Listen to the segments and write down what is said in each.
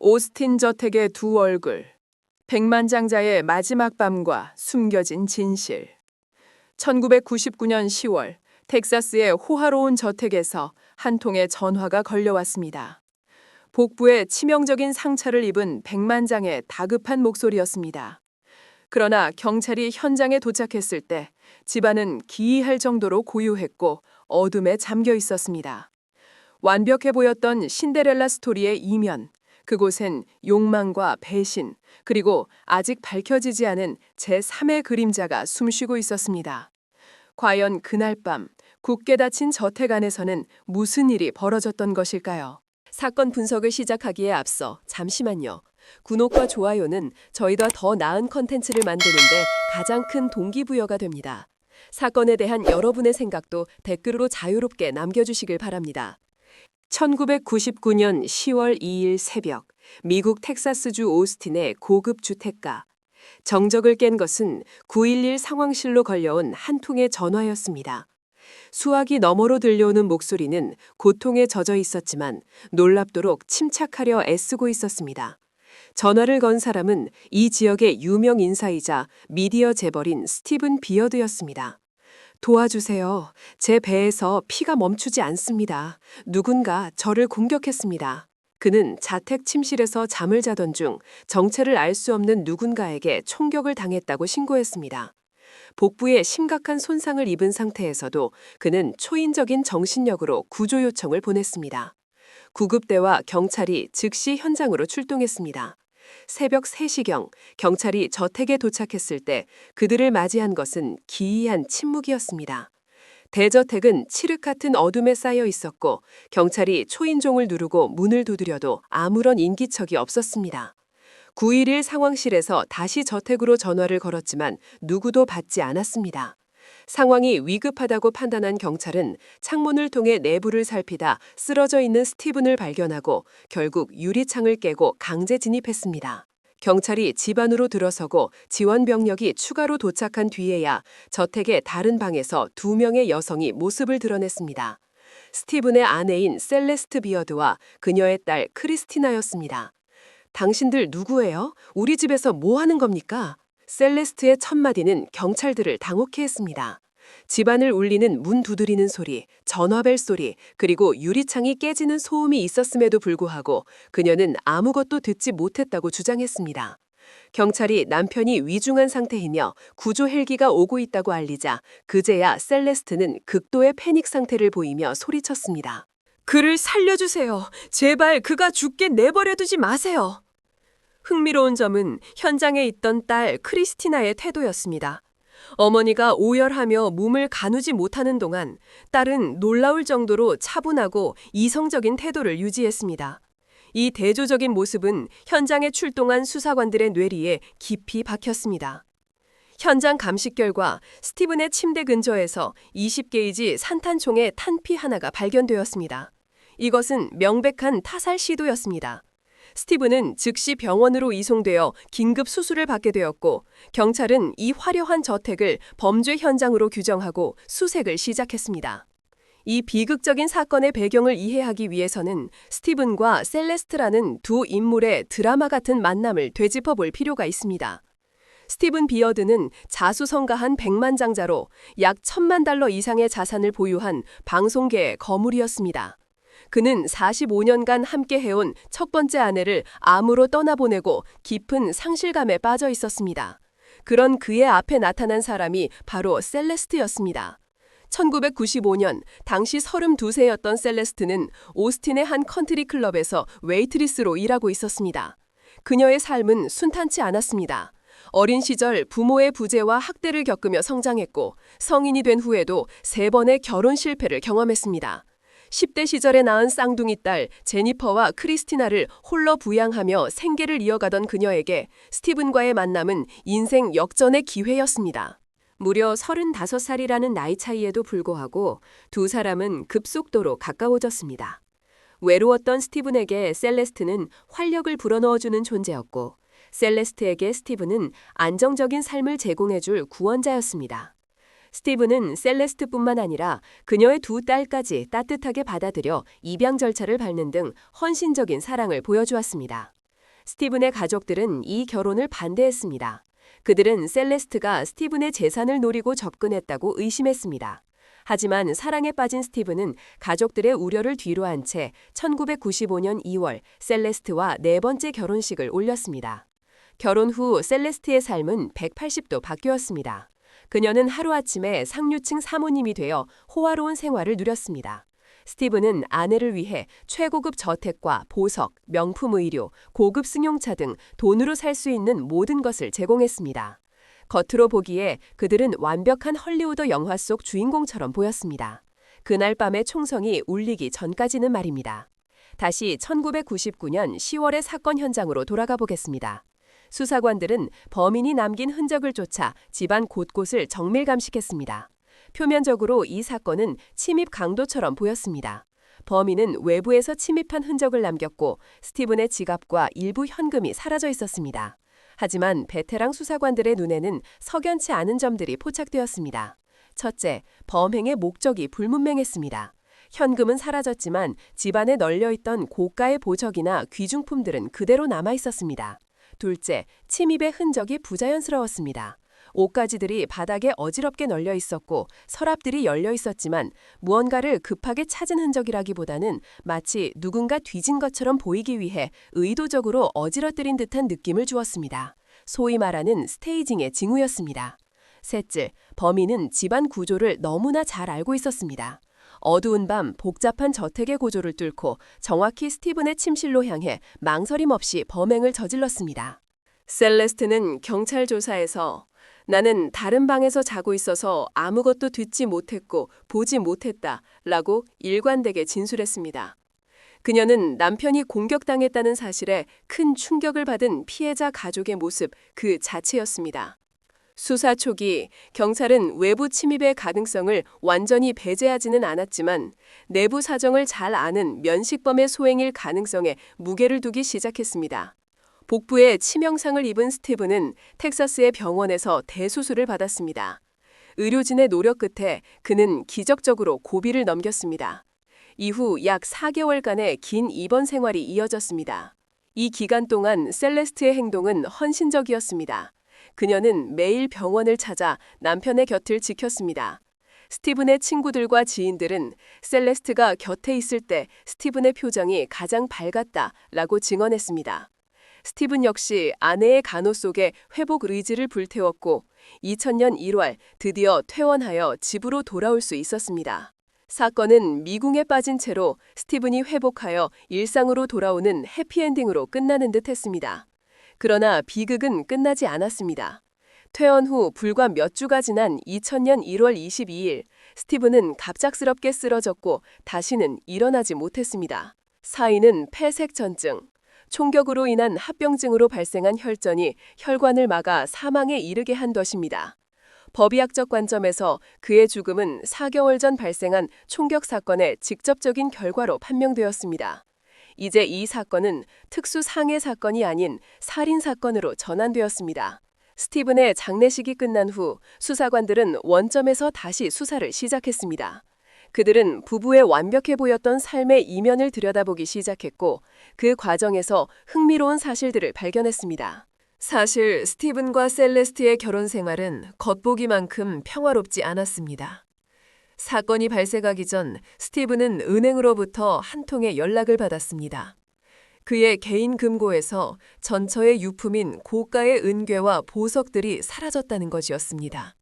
오스틴 저택의 두 얼굴. 백만장자의 마지막 밤과 숨겨진 진실. 1999년 10월 텍사스의 호화로운 저택에서 한 통의 전화가 걸려왔습니다. 복부에 치명적인 상처를 입은 백만장의 다급한 목소리였습니다. 그러나 경찰이 현장에 도착했을 때 집안은 기이할 정도로 고요했고 어둠에 잠겨 있었습니다. 완벽해 보였던 신데렐라 스토리의 이면, 그곳엔 욕망과 배신, 그리고 아직 밝혀지지 않은 제3의 그림자가 숨쉬고 있었습니다. 과연 그날 밤 굳게 닫힌 저택 안에서는 무슨 일이 벌어졌던 것일까요? 사건 분석을 시작하기에 앞서 잠시만요. 구독과 좋아요는 저희가 더 나은 컨텐츠를 만드는데 가장 큰 동기부여가 됩니다. 사건에 대한 여러분의 생각도 댓글로 자유롭게 남겨주시길 바랍니다. 1999년 10월 2일 새벽, 미국 텍사스주 오스틴의 고급 주택가. 정적을 깬 것은 911 상황실로 걸려온 한 통의 전화였습니다. 수화기 너머로 들려오는 목소리는 고통에 젖어 있었지만 놀랍도록 침착하려 애쓰고 있었습니다. 전화를 건 사람은 이 지역의 유명 인사이자 미디어 재벌인 스티븐 비어드였습니다. 도와주세요. 제 배에서 피가 멈추지 않습니다. 누군가 저를 공격했습니다. 그는 자택 침실에서 잠을 자던 중 정체를 알 수 없는 누군가에게 총격을 당했다고 신고했습니다. 복부에 심각한 손상을 입은 상태에서도 그는 초인적인 정신력으로 구조 요청을 보냈습니다. 구급대와 경찰이 즉시 현장으로 출동했습니다. 새벽 3시경 경찰이 저택에 도착했을 때 그들을 맞이한 것은 기이한 침묵이었습니다. 대저택은 칠흑 같은 어둠에 쌓여 있었고 경찰이 초인종을 누르고 문을 두드려도 아무런 인기척이 없었습니다. 911 상황실에서 다시 저택으로 전화를 걸었지만 누구도 받지 않았습니다. 상황이 위급하다고 판단한 경찰은 창문을 통해 내부를 살피다 쓰러져 있는 스티븐을 발견하고 결국 유리창을 깨고 강제 진입했습니다. 경찰이 집 안으로 들어서고 지원 병력이 추가로 도착한 뒤에야 저택의 다른 방에서 두 명의 여성이 모습을 드러냈습니다. 스티븐의 아내인 셀레스트 비어드와 그녀의 딸 크리스티나였습니다. 당신들 누구예요? 우리 집에서 뭐 하는 겁니까? 셀레스트의 첫 마디는 경찰들을 당혹해 했습니다. 집안을 울리는 문 두드리는 소리, 전화벨 소리, 그리고 유리창이 깨지는 소음이 있었음에도 불구하고 그녀는 아무것도 듣지 못했다고 주장했습니다. 경찰이 남편이 위중한 상태이며 구조 헬기가 오고 있다고 알리자 그제야 셀레스트는 극도의 패닉 상태를 보이며 소리쳤습니다. 그를 살려주세요. 제발 그가 죽게 내버려두지 마세요. 흥미로운 점은 현장에 있던 딸 크리스티나의 태도였습니다. 어머니가 오열하며 몸을 가누지 못하는 동안 딸은 놀라울 정도로 차분하고 이성적인 태도를 유지했습니다. 이 대조적인 모습은 현장에 출동한 수사관들의 뇌리에 깊이 박혔습니다. 현장 감식 결과 스티븐의 침대 근처에서 20게이지 산탄총의 탄피 하나가 발견되었습니다. 이것은 명백한 타살 시도였습니다. 스티븐은 즉시 병원으로 이송되어 긴급 수술을 받게 되었고 경찰은 이 화려한 저택을 범죄 현장으로 규정하고 수색을 시작했습니다. 이 비극적인 사건의 배경을 이해하기 위해서는 스티븐과 셀레스트라는 두 인물의 드라마 같은 만남을 되짚어 볼 필요가 있습니다. 스티븐 비어드는 자수성가한 백만장자로 약 천만 달러 이상의 자산을 보유한 방송계의 거물이었습니다. 그는 45년간 함께 해온 첫 번째 아내를 암으로 떠나보내고 깊은 상실감에 빠져 있었습니다. 그런 그의 앞에 나타난 사람이 바로 셀레스트였습니다. 1995년 당시 32세였던 셀레스트는 오스틴의 한 컨트리 클럽에서 웨이트리스로 일하고 있었습니다. 그녀의 삶은 순탄치 않았습니다. 어린 시절 부모의 부재와 학대를 겪으며 성장했고 성인이 된 후에도 세 번의 결혼 실패를 경험했습니다. 10대 시절에 낳은 쌍둥이 딸 제니퍼와 크리스티나를 홀로 부양하며 생계를 이어가던 그녀에게 스티븐과의 만남은 인생 역전의 기회였습니다. 무려 35살이라는 나이 차이에도 불구하고 두 사람은 급속도로 가까워졌습니다. 외로웠던 스티븐에게 셀레스트는 활력을 불어넣어주는 존재였고, 셀레스트에게 스티븐은 안정적인 삶을 제공해줄 구원자였습니다. 스티븐은 셀레스트뿐만 아니라 그녀의 두 딸까지 따뜻하게 받아들여 입양 절차를 밟는 등 헌신적인 사랑을 보여주었습니다. 스티븐의 가족들은 이 결혼을 반대했습니다. 그들은 셀레스트가 스티븐의 재산을 노리고 접근했다고 의심했습니다. 하지만 사랑에 빠진 스티븐은 가족들의 우려를 뒤로한 채 1995년 2월 셀레스트와 네 번째 결혼식을 올렸습니다. 결혼 후 셀레스트의 삶은 180도 바뀌었습니다. 그녀는 하루아침에 상류층 사모님이 되어 호화로운 생활을 누렸습니다. 스티븐은 아내를 위해 최고급 저택과 보석, 명품 의료, 고급 승용차 등 돈으로 살 수 있는 모든 것을 제공했습니다. 겉으로 보기에 그들은 완벽한 헐리우드 영화 속 주인공처럼 보였습니다. 그날 밤의 총성이 울리기 전까지는 말입니다. 다시 1999년 10월의 사건 현장으로 돌아가 보겠습니다. 수사관들은 범인이 남긴 흔적을 쫓아 집안 곳곳을 정밀 감식했습니다. 표면적으로 이 사건은 침입 강도처럼 보였습니다. 범인은 외부에서 침입한 흔적을 남겼고 스티븐의 지갑과 일부 현금이 사라져 있었습니다. 하지만 베테랑 수사관들의 눈에는 석연치 않은 점들이 포착되었습니다. 첫째, 범행의 목적이 불문명했습니다. 현금은 사라졌지만 집안에 널려 있던 고가의 보석이나 귀중품들은 그대로 남아 있었습니다. 둘째, 침입의 흔적이 부자연스러웠습니다. 옷가지들이 바닥에 어지럽게 널려 있었고 서랍들이 열려 있었지만 무언가를 급하게 찾은 흔적이라기보다는 마치 누군가 뒤진 것처럼 보이기 위해 의도적으로 어지러뜨린 듯한 느낌을 주었습니다. 소위 말하는 스테이징의 징후였습니다. 셋째, 범인은 집안 구조를 너무나 잘 알고 있었습니다. 어두운 밤 복잡한 저택의 고조를 뚫고 정확히 스티븐의 침실로 향해 망설임 없이 범행을 저질렀습니다. 셀레스트는 경찰 조사에서 나는 다른 방에서 자고 있어서 아무것도 듣지 못했고 보지 못했다 라고 일관되게 진술했습니다. 그녀는 남편이 공격당했다는 사실에 큰 충격을 받은 피해자 가족의 모습 그 자체였습니다. 수사 초기 경찰은 외부 침입의 가능성을 완전히 배제하지는 않았지만 내부 사정을 잘 아는 면식범의 소행일 가능성에 무게를 두기 시작했습니다. 복부에 치명상을 입은 스티븐은 텍사스의 병원에서 대수술을 받았습니다. 의료진의 노력 끝에 그는 기적적으로 고비를 넘겼습니다. 이후 약 4개월간의 긴 입원 생활이 이어졌습니다. 이 기간 동안 셀레스트의 행동은 헌신적이었습니다. 그녀는 매일 병원을 찾아 남편의 곁을 지켰습니다. 스티븐의 친구들과 지인들은 셀레스트가 곁에 있을 때 스티븐의 표정이 가장 밝았다라고 증언했습니다. 스티븐 역시 아내의 간호 속에 회복 의지를 불태웠고 2000년 1월 드디어 퇴원하여 집으로 돌아올 수 있었습니다. 사건은 미궁에 빠진 채로 스티븐이 회복하여 일상으로 돌아오는 해피엔딩으로 끝나는 듯 했습니다. 그러나 비극은 끝나지 않았습니다. 퇴원 후 불과 몇 주가 지난 2000년 1월 22일 스티븐은 갑작스럽게 쓰러졌고 다시는 일어나지 못했습니다. 사인은 폐색전증, 총격으로 인한 합병증으로 발생한 혈전이 혈관을 막아 사망에 이르게 한 것입니다. 법의학적 관점에서 그의 죽음은 4개월 전 발생한 총격 사건의 직접적인 결과로 판명되었습니다. 이제 이 사건은 특수 상해 사건이 아닌 살인 사건으로 전환되었습니다. 스티븐의 장례식이 끝난 후 수사관들은 원점에서 다시 수사를 시작했습니다. 그들은 부부의 완벽해 보였던 삶의 이면을 들여다보기 시작했고 그 과정에서 흥미로운 사실들을 발견했습니다. 사실 스티븐과 셀레스트의 결혼 생활은 겉보기만큼 평화롭지 않았습니다. 사건이 발생하기 전 스티븐은 은행으로부터 한 통의 연락을 받았습니다. 그의 개인 금고에서 전처의 유품인 고가의 은괴와 보석들이 사라졌다는 것이었습니다.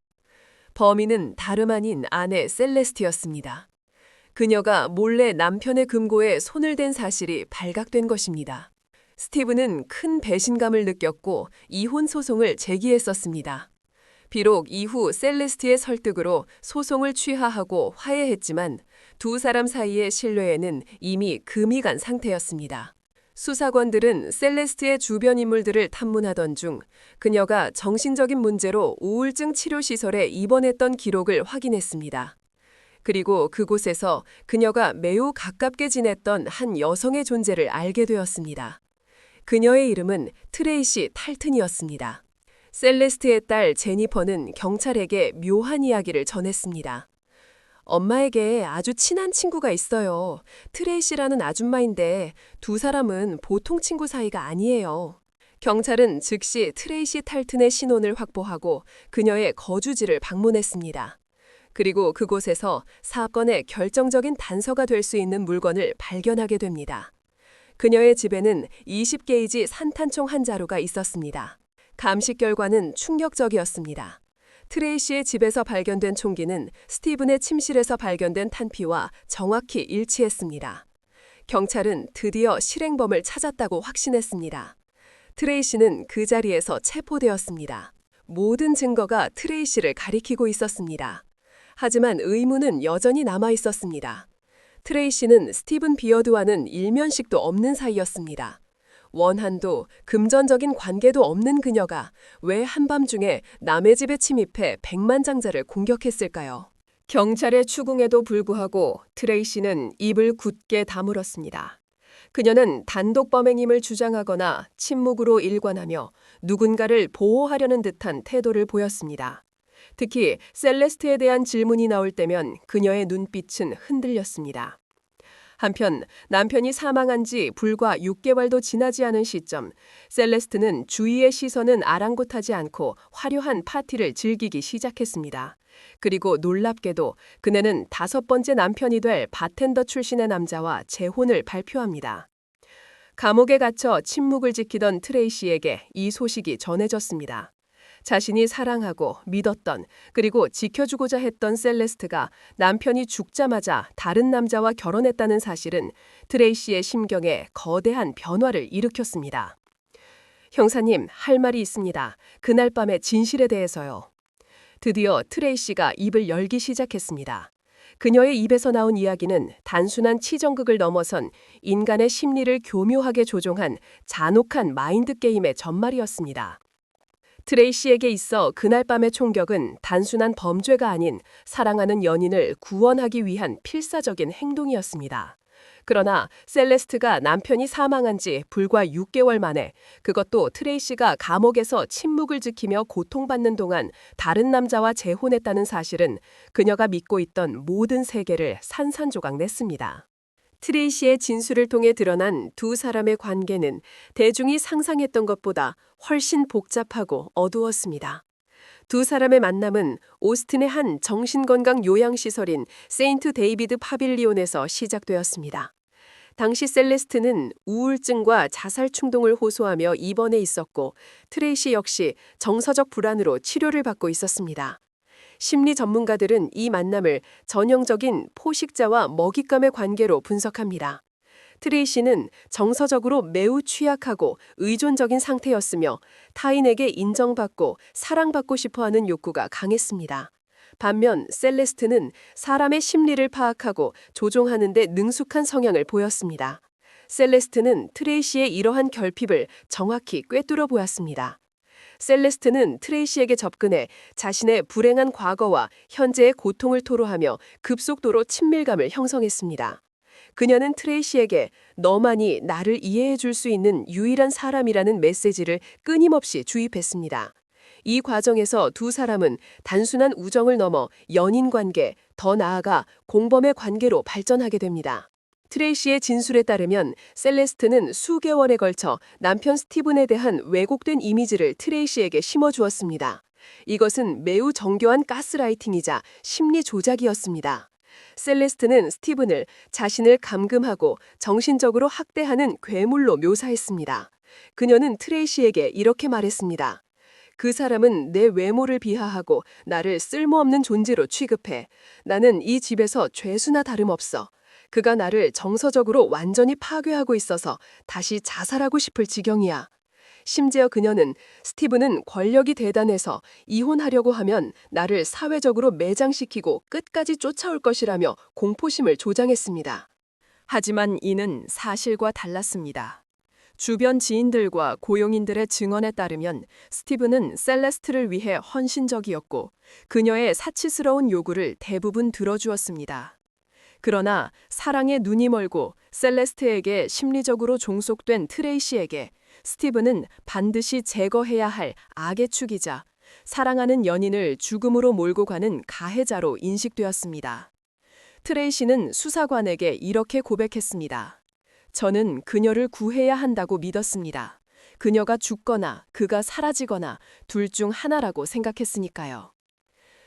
범인은 다름 아닌 아내 셀레스트였습니다. 그녀가 몰래 남편의 금고에 손을 댄 사실이 발각된 것입니다. 스티브는 큰 배신감을 느꼈고 이혼 소송을 제기했었습니다. 비록 이후 셀레스트의 설득으로 소송을 취하하고 화해했지만 두 사람 사이의 신뢰에는 이미 금이 간 상태였습니다. 수사관들은 셀레스트의 주변 인물들을 탐문하던 중 그녀가 정신적인 문제로 우울증 치료시설에 입원했던 기록을 확인했습니다. 그리고 그곳에서 그녀가 매우 가깝게 지냈던 한 여성의 존재를 알게 되었습니다. 그녀의 이름은 트레이시 탈튼이었습니다. 셀레스트의 딸 제니퍼는 경찰에게 묘한 이야기를 전했습니다. 엄마에게 아주 친한 친구가 있어요. 트레이시라는 아줌마인데 두 사람은 보통 친구 사이가 아니에요. 경찰은 즉시 트레이시 탈튼의 신원을 확보하고 그녀의 거주지를 방문했습니다. 그리고 그곳에서 사건의 결정적인 단서가 될 수 있는 물건을 발견하게 됩니다. 그녀의 집에는 20게이지 산탄총 한 자루가 있었습니다. 감식 결과는 충격적이었습니다. 트레이시의 집에서 발견된 총기는 스티븐의 침실에서 발견된 탄피와 정확히 일치했습니다. 경찰은 드디어 실행범을 찾았다고 확신했습니다. 트레이시는 그 자리에서 체포되었습니다. 모든 증거가 트레이시를 가리키고 있었습니다. 하지만 의문은 여전히 남아 있었습니다. 트레이시는 스티븐 비어드와는 일면식도 없는 사이였습니다. 원한도 금전적인 관계도 없는 그녀가 왜 한밤중에 남의 집에 침입해 백만장자를 공격했을까요? 경찰의 추궁에도 불구하고 트레이시는 입을 굳게 다물었습니다. 그녀는 단독 범행임을 주장하거나 침묵으로 일관하며 누군가를 보호하려는 듯한 태도를 보였습니다. 특히 셀레스트에 대한 질문이 나올 때면 그녀의 눈빛은 흔들렸습니다. 한편 남편이 사망한 지 불과 6개월도 지나지 않은 시점, 셀레스트는 주위의 시선은 아랑곳하지 않고 화려한 파티를 즐기기 시작했습니다. 그리고 놀랍게도 그녀는 다섯 번째 남편이 될 바텐더 출신의 남자와 재혼을 발표합니다. 감옥에 갇혀 침묵을 지키던 트레이시에게 이 소식이 전해졌습니다. 자신이 사랑하고 믿었던 그리고 지켜주고자 했던 셀레스트가 남편이 죽자마자 다른 남자와 결혼했다는 사실은 트레이시의 심경에 거대한 변화를 일으켰습니다. 형사님, 할 말이 있습니다. 그날 밤의 진실에 대해서요. 드디어 트레이시가 입을 열기 시작했습니다. 그녀의 입에서 나온 이야기는 단순한 치정극을 넘어선 인간의 심리를 교묘하게 조종한 잔혹한 마인드 게임의 전말이었습니다. 트레이시에게 있어 그날 밤의 총격은 단순한 범죄가 아닌 사랑하는 연인을 구원하기 위한 필사적인 행동이었습니다. 그러나 셀레스트가 남편이 사망한 지 불과 6개월 만에 그것도 트레이시가 감옥에서 침묵을 지키며 고통받는 동안 다른 남자와 재혼했다는 사실은 그녀가 믿고 있던 모든 세계를 산산조각 냈습니다. 트레이시의 진술을 통해 드러난 두 사람의 관계는 대중이 상상했던 것보다 훨씬 복잡하고 어두웠습니다. 두 사람의 만남은 오스틴의 한 정신건강 요양시설인 세인트 데이비드 파빌리온에서 시작되었습니다. 당시 셀레스트는 우울증과 자살 충동을 호소하며 입원해 있었고 트레이시 역시 정서적 불안으로 치료를 받고 있었습니다. 심리 전문가들은 이 만남을 전형적인 포식자와 먹잇감의 관계로 분석합니다. 트레이시는 정서적으로 매우 취약하고 의존적인 상태였으며 타인에게 인정받고 사랑받고 싶어 하는 욕구가 강했습니다. 반면 셀레스트는 사람의 심리를 파악하고 조종하는 데 능숙한 성향을 보였습니다. 셀레스트는 트레이시의 이러한 결핍을 정확히 꿰뚫어 보았습니다. 셀레스트는 트레이시에게 접근해 자신의 불행한 과거와 현재의 고통을 토로하며 급속도로 친밀감을 형성했습니다. 그녀는 트레이시에게 너만이 나를 이해해 줄 수 있는 유일한 사람이라는 메시지를 끊임없이 주입했습니다. 이 과정에서 두 사람은 단순한 우정을 넘어 연인 관계, 더 나아가 공범의 관계로 발전하게 됩니다. 트레이시의 진술에 따르면 셀레스트는 수개월에 걸쳐 남편 스티븐에 대한 왜곡된 이미지를 트레이시에게 심어주었습니다. 이것은 매우 정교한 가스라이팅이자 심리 조작이었습니다. 셀레스트는 스티븐을 자신을 감금하고 정신적으로 학대하는 괴물로 묘사했습니다. 그녀는 트레이시에게 이렇게 말했습니다. 그 사람은 내 외모를 비하하고 나를 쓸모없는 존재로 취급해. 나는 이 집에서 죄수나 다름없어. 그가 나를 정서적으로 완전히 파괴하고 있어서 다시 자살하고 싶을 지경이야. 심지어 그녀는 스티브는 권력이 대단해서 이혼하려고 하면 나를 사회적으로 매장시키고 끝까지 쫓아올 것이라며 공포심을 조장했습니다. 하지만 이는 사실과 달랐습니다. 주변 지인들과 고용인들의 증언에 따르면 스티브는 셀레스트를 위해 헌신적이었고 그녀의 사치스러운 요구를 대부분 들어주었습니다. 그러나 사랑에 눈이 멀고 셀레스트에게 심리적으로 종속된 트레이시에게 스티브는 반드시 제거해야 할 악의 축이자 사랑하는 연인을 죽음으로 몰고 가는 가해자로 인식되었습니다. 트레이시는 수사관에게 이렇게 고백했습니다. 저는 그녀를 구해야 한다고 믿었습니다. 그녀가 죽거나 그가 사라지거나 둘 중 하나라고 생각했으니까요.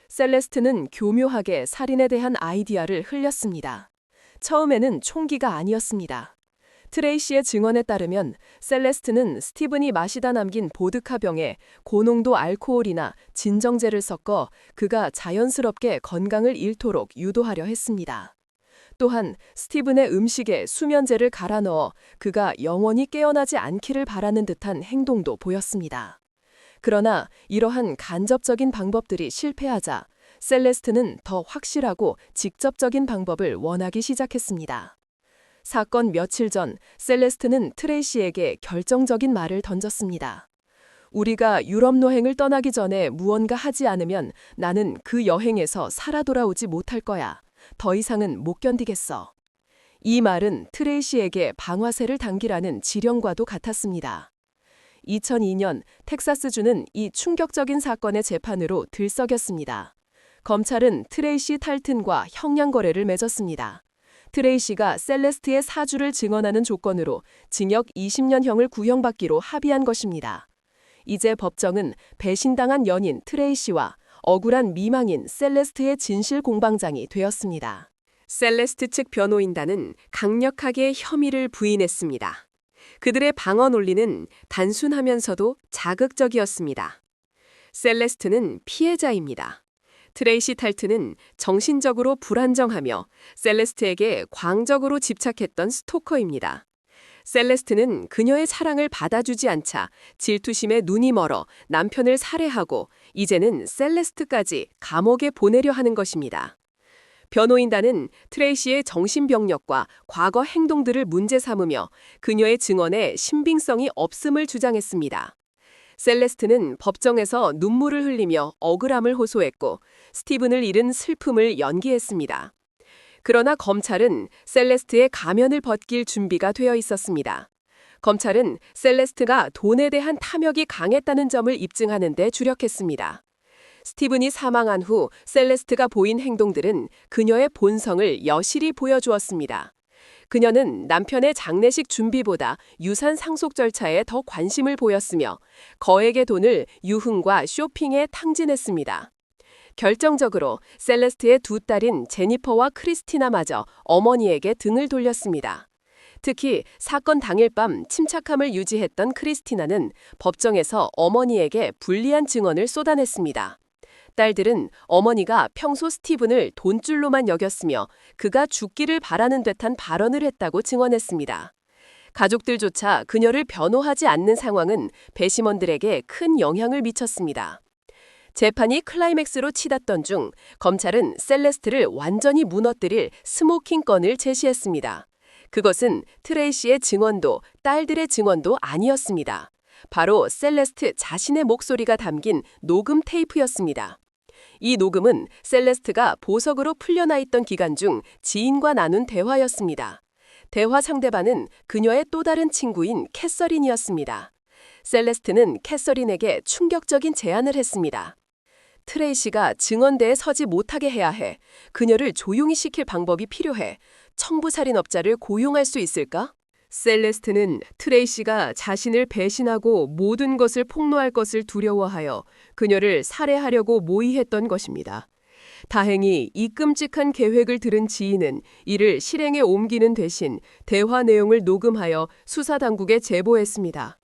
셀레스트는 교묘하게 살인에 대한 아이디어를 흘렸습니다. 처음에는 총기가 아니었습니다. 트레이시의 증언에 따르면 셀레스트는 스티븐이 마시다 남긴 보드카 병에 고농도 알코올이나 진정제를 섞어 그가 자연스럽게 건강을 잃도록 유도하려 했습니다. 또한 스티븐의 음식에 수면제를 갈아 넣어 그가 영원히 깨어나지 않기를 바라는 듯한 행동도 보였습니다. 그러나 이러한 간접적인 방법들이 실패하자 셀레스트는 더 확실하고 직접적인 방법을 원하기 시작했습니다. 사건 며칠 전 셀레스트는 트레이시에게 결정적인 말을 던졌습니다. 우리가 유럽 여행을 떠나기 전에 무언가 하지 않으면 나는 그 여행에서 살아 돌아오지 못할 거야. 더 이상은 못 견디겠어. 이 말은 트레이시에게 방화쇠를 당기라는 지령과도 같았습니다. 2002년 텍사스주는 이 충격적인 사건의 재판으로 들썩였습니다. 검찰은 트레이시 탈튼과 형량 거래를 맺었습니다. 트레이시가 셀레스트의 사주를 증언하는 조건으로 징역 20년형을 구형받기로 합의한 것입니다. 이제 법정은 배신당한 연인 트레이시와 억울한 미망인 셀레스트의 진실 공방장이 되었습니다. 셀레스트 측 변호인단은 강력하게 혐의를 부인했습니다. 그들의 방어 논리는 단순하면서도 자극적이었습니다. 셀레스트는 피해자입니다. 트레이시 탈트는 정신적으로 불안정하며 셀레스트에게 광적으로 집착했던 스토커입니다. 셀레스트는 그녀의 사랑을 받아주지 않자 질투심에 눈이 멀어 남편을 살해하고 이제는 셀레스트까지 감옥에 보내려 하는 것입니다. 변호인단은 트레이시의 정신병력과 과거 행동들을 문제 삼으며 그녀의 증언에 신빙성이 없음을 주장했습니다. 셀레스트는 법정에서 눈물을 흘리며 억울함을 호소했고 스티븐을 잃은 슬픔을 연기했습니다. 그러나 검찰은 셀레스트의 가면을 벗길 준비가 되어 있었습니다. 검찰은 셀레스트가 돈에 대한 탐욕이 강했다는 점을 입증하는 데 주력했습니다. 스티븐이 사망한 후 셀레스트가 보인 행동들은 그녀의 본성을 여실히 보여주었습니다. 그녀는 남편의 장례식 준비보다 유산 상속 절차에 더 관심을 보였으며 거액의 돈을 유흥과 쇼핑에 탕진했습니다. 결정적으로 셀레스트의 두 딸인 제니퍼와 크리스티나마저 어머니에게 등을 돌렸습니다. 특히 사건 당일 밤 침착함을 유지했던 크리스티나는 법정에서 어머니에게 불리한 증언을 쏟아냈습니다. 딸들은 어머니가 평소 스티븐을 돈줄로만 여겼으며 그가 죽기를 바라는 듯한 발언을 했다고 증언했습니다. 가족들조차 그녀를 변호하지 않는 상황은 배심원들에게 큰 영향을 미쳤습니다. 재판이 클라이맥스로 치닫던 중 검찰은 셀레스트를 완전히 무너뜨릴 스모킹 건을 제시했습니다. 그것은 트레이시의 증언도 딸들의 증언도 아니었습니다. 바로 셀레스트 자신의 목소리가 담긴 녹음 테이프였습니다. 이 녹음은 셀레스트가 보석으로 풀려나 있던 기간 중 지인과 나눈 대화였습니다. 대화 상대방은 그녀의 또 다른 친구인 캐서린이었습니다. 셀레스트는 캐서린에게 충격적인 제안을 했습니다. 트레이시가 증언대에 서지 못하게 해야 해. 그녀를 조용히 시킬 방법이 필요해. 청부살인업자를 고용할 수 있을까? 셀레스트는 트레이시가 자신을 배신하고 모든 것을 폭로할 것을 두려워하여 그녀를 살해하려고 모의했던 것입니다. 다행히 이 끔찍한 계획을 들은 지인은 이를 실행에 옮기는 대신 대화 내용을 녹음하여 수사당국에 제보했습니다.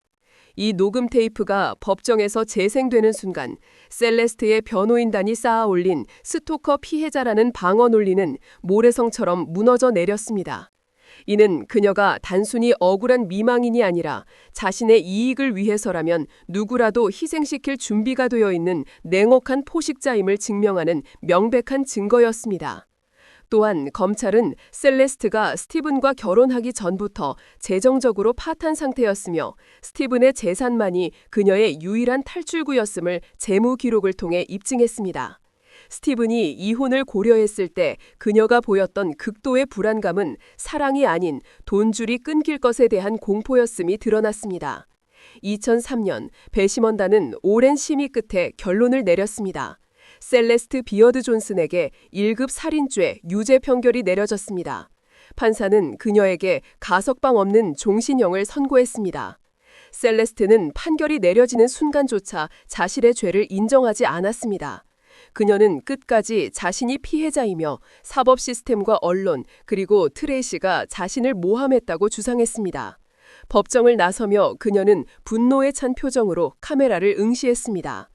이 녹음 테이프가 법정에서 재생되는 순간 셀레스트의 변호인단이 쌓아 올린 스토커 피해자라는 방어 논리는 모래성처럼 무너져 내렸습니다. 이는 그녀가 단순히 억울한 미망인이 아니라 자신의 이익을 위해서라면 누구라도 희생시킬 준비가 되어 있는 냉혹한 포식자임을 증명하는 명백한 증거였습니다. 또한 검찰은 셀레스트가 스티븐과 결혼하기 전부터 재정적으로 파탄 상태였으며 스티븐의 재산만이 그녀의 유일한 탈출구였음을 재무 기록을 통해 입증했습니다. 스티븐이 이혼을 고려했을 때 그녀가 보였던 극도의 불안감은 사랑이 아닌 돈줄이 끊길 것에 대한 공포였음이 드러났습니다. 2003년 배심원단은 오랜 심의 끝에 결론을 내렸습니다. 셀레스트 비어드 존슨에게 1급 살인죄 유죄 판결이 내려졌습니다. 판사는 그녀에게 가석방 없는 종신형을 선고했습니다. 셀레스트는 판결이 내려지는 순간조차 자신의 죄를 인정하지 않았습니다. 그녀는 끝까지 자신이 피해자이며 사법 시스템과 언론 그리고 트레이시가 자신을 모함했다고 주장했습니다. 법정을 나서며 그녀는 분노에 찬 표정으로 카메라를 응시했습니다.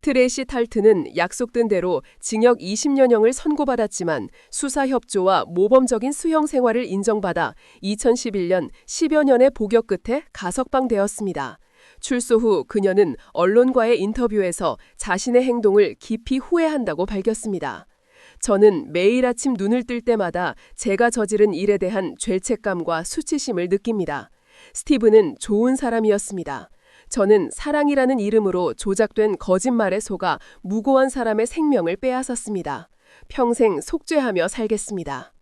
트레이시 탈트는 약속된 대로 징역 20년형을 선고받았지만 수사 협조와 모범적인 수형 생활을 인정받아 2011년 10여 년의 복역 끝에 가석방되었습니다. 출소 후 그녀는 언론과의 인터뷰에서 자신의 행동을 깊이 후회한다고 밝혔습니다. 저는 매일 아침 눈을 뜰 때마다 제가 저지른 일에 대한 죄책감과 수치심을 느낍니다. 스티브는 좋은 사람이었습니다. 저는 사랑이라는 이름으로 조작된 거짓말에 속아 무고한 사람의 생명을 빼앗았습니다. 평생 속죄하며 살겠습니다.